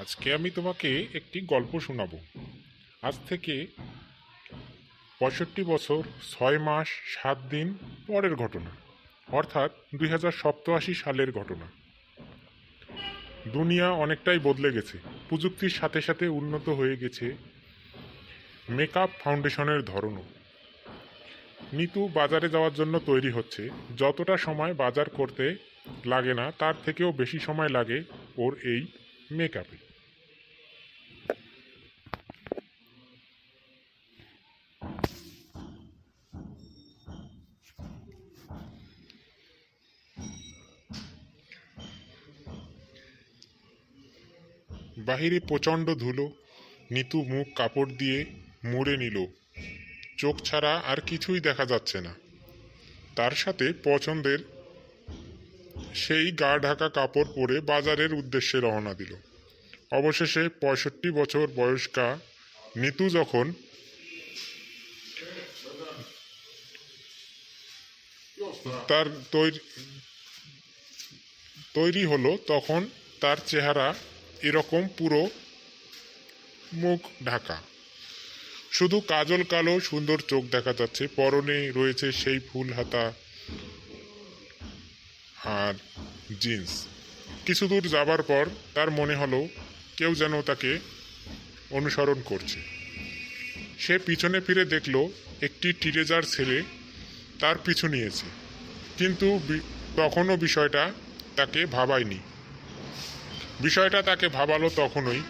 আজকে আমি তোমাকে একটি গল্প শোনাবো। আজ থেকে পঁয়ষট্টি বছর, ছয় মাস, সাত দিন পরের ঘটনা, অর্থাৎ দুই সালের ঘটনা। দুনিয়া অনেকটাই বদলে গেছে, প্রযুক্তির সাথে সাথে উন্নত হয়ে গেছে মেকআপ ফাউন্ডেশনের ধরনও। নিতু বাজারে যাওয়ার জন্য তৈরি হচ্ছে, যতটা সময় বাজার করতে লাগে না, তার থেকেও বেশি সময় লাগে ওর এই মেকআপে। বাহিরে প্রচণ্ড ধুলো। নিতু মুখ কাপড় দিয়ে মুড়ে নিল। চোখ ছাড়া আর কিছুই দেখা যাচ্ছে না। তার সাথে পছন্দের সেই গা ঢাকা কাপড় পরে বাজারের উদ্দেশ্যে রওনা দিল। অবশেষে পঁয়ষট্টি বছর বয়স্কা নিতু যখন তার তৈরি তৈরি হলো, তখন তার চেহারা এরকম পুরো মুখ ঢাকা। শুধু কাজল কালো সুন্দর চোখ দেখা যাচ্ছে, পরনে রয়েছে সেই ফুল হাতা আর জিন্স। কিছু দূর যাবার পর তার মনে হলো কেউ যেন তাকে অনুসরণ করছে। সে পিছনে ফিরে দেখল একটি টিরেজার ছেলে তার পিছু নিয়েছে। কিন্তু তখনও বিষয়টা তাকে ভাবায়নি। বিষয়টা তাকে ভাবালো তখনই,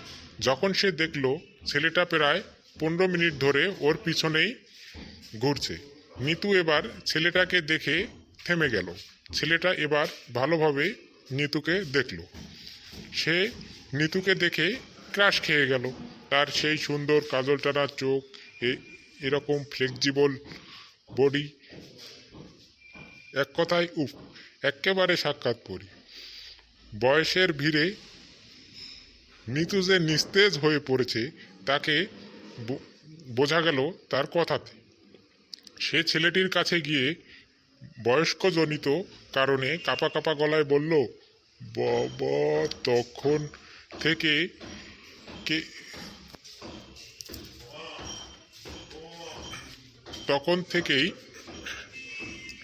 যখন সে দেখল ছেলেটা প্রায় পনেরো মিনিট ধরে ওর পিছনেই ঘুরছে। নিতু এবার ছেলেটাকে দেখে থেমে গেল। ছেলেটা এবার ভালোভাবে নিতুকে দেখল। সে নিতুকে দেখে ক্রাশ খেয়ে গেল। তার সেই সুন্দর কাজল টানা চোখ এরকম ফ্লেক্সিবল বডি, এক কথায় উফ একেবারে সাক্ষাৎ করি বয়সের ভিড়ে নিতু যে নিস্তেজ হয়ে পড়েছে, তাকে বোঝা গেল তার কথাতে। সে ছেলেটির কাছে গিয়ে বয়স্কজনিত কারণে কাপা কাপা গলায় বলল, বাবা, তখন থেকে কে, তখন থেকেই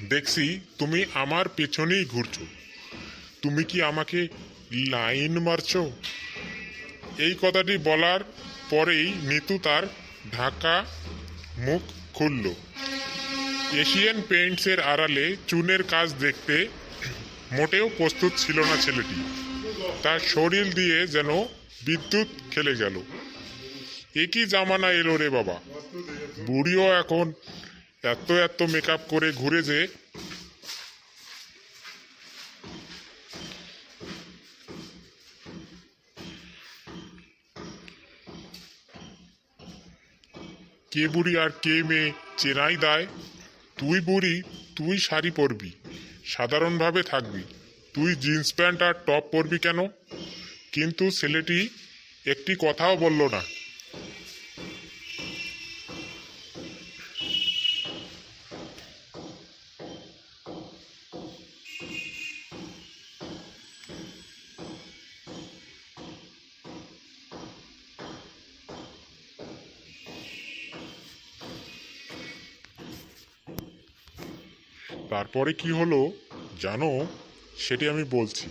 দেখছি তুমি আমার পেছনেই ঘুরছো। তুমি কি আমাকে লাইন মারছো? এই কথাটি বলার পরেই নিতু তার ঢাকা মুখ খুলল। এশিয়ান পেইন্টসের আড়ালে চুনের কাজ দেখতে মোটেও প্রস্তুত ছিল না ছেলেটি। তার শরীর দিয়ে যেন বিদ্যুৎ খেলে গেল। একই জামানা এলো রে বাবা। বুড়িও এখন এত এত মেকআপ করে ঘুরে যে কে বুড়ি আর কে মেয়ে চেনাই দায়। তুই বুড়ি, তুই শাড়ি পরবি, সাধারণভাবে থাকবি। তুই জিন্স প্যান্ট আর টপ পরবি কেন? কিন্তু ছেলেটি একটি কথাও বলল না। তারপরে কি হলো জানো? সেটি আমি বলছি।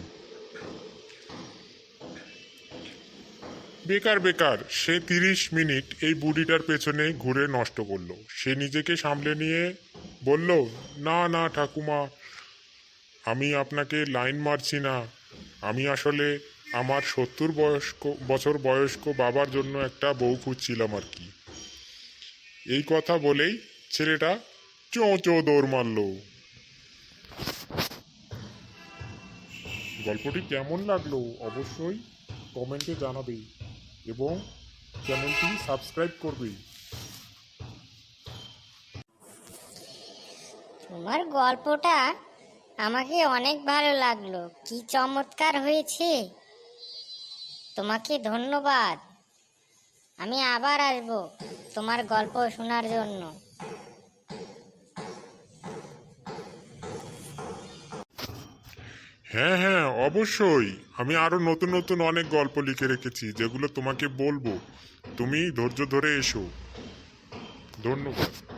বেকার বেকার, সে তিরিশ মিনিট এই বুড়িটার পেছনে ঘুরে নষ্ট করল। সে নিজেকে সামলে নিয়ে বলল, না না, ঠাকুমা, আমি আপনাকে লাইন মারছি না। আমি আসলে আমার সত্তর বয়স্ক, বছর বয়স্ক বাবার জন্য একটা বউ খুঁজছিলাম আর কি। এই কথা বলেই ছেলেটা চোঁ চোঁ দৌড় মারলো। গল্পটি কেমন লাগল অবশ্যই কমেন্টে জানাবে এবং চ্যানেলটি সাবস্ক্রাইব করবে। তোমার গল্পটা আমাকে অনেক ভালো লাগল। কি চমৎকার হয়েছে। তোমাকে ধন্যবাদ। আমি আবার আসব তোমার গল্প শোনার জন্য। হ্যাঁ হ্যাঁ অবশ্যই। আমি আরও নতুন নতুন অনেক গল্প লিখে রেখেছি, যেগুলো তোমাকে বলব। তুমি ধৈর্য ধরে এসো। ধন্যবাদ।